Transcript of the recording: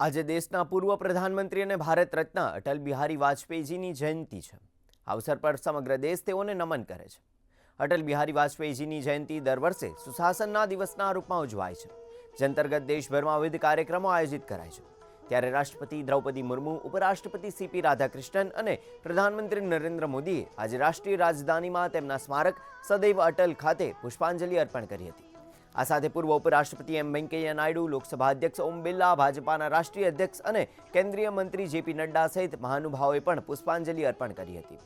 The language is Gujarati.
આજે દેશના પૂર્વ પ્રધાનમંત્રી અને ભારત રત્ન અટલ બિહારી વાજપેયીજીની જયંતિ છે. અવસર પર સમગ્ર દેશ તેઓને નમન કરે છે. અટલ બિહારી વાજપેયીજીની જયંતિ દર વર્ષે સુશાસનના દિવસના રૂપમાં ઉજવાય છે. જે અંતર્ગત દેશભરમાં વિવિધ કાર્યક્રમો આયોજિત કરાય છે. ત્યારે રાષ્ટ્રપતિ દ્રૌપદી મુર્મુ, ઉપરાષ્ટ્રપતિ સીપી રાધાકૃષ્ણન અને પ્રધાનમંત્રી નરેન્દ્ર મોદીએ આજે રાષ્ટ્રીય રાજધાનીમાં તેમના સ્મારક સદૈવ અટલ ખાતે પુષ્પાંજલિ અર્પણ કરી હતી. આ સાથે પૂર્વ ઉપરાષ્ટ્રપતિ એમ વેંકૈયા નાયડુ, લોકસભા અધ્યક્ષ ઓમ બિરલા, ભાજપાના રાષ્ટ્રીય અધ્યક્ષ અને કેન્દ્રીય મંત્રી જેપી નડ્ડા સહિત મહાનુભાવોએ પણ પુષ્પાંજલિ અર્પણ કરી હતી.